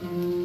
เ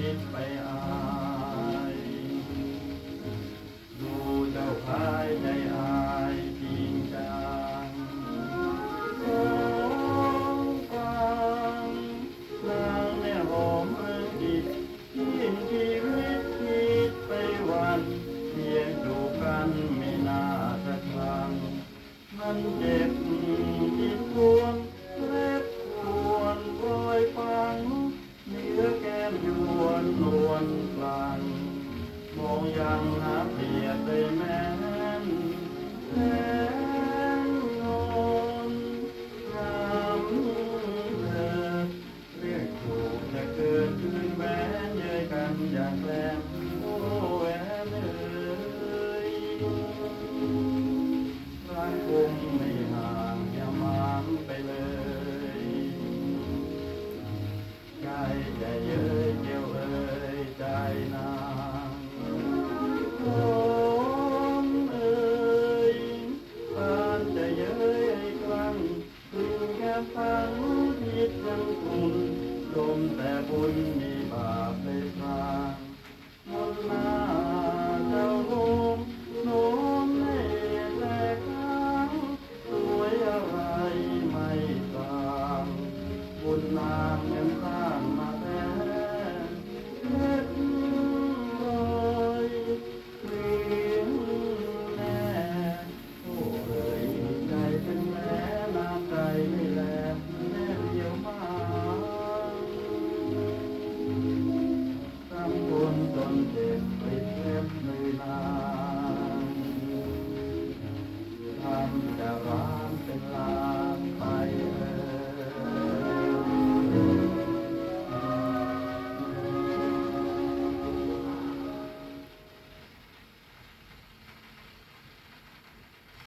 กลั กันนะเบียดเลยแม่ ลมแต่บุญมีบาปในทางมนต์า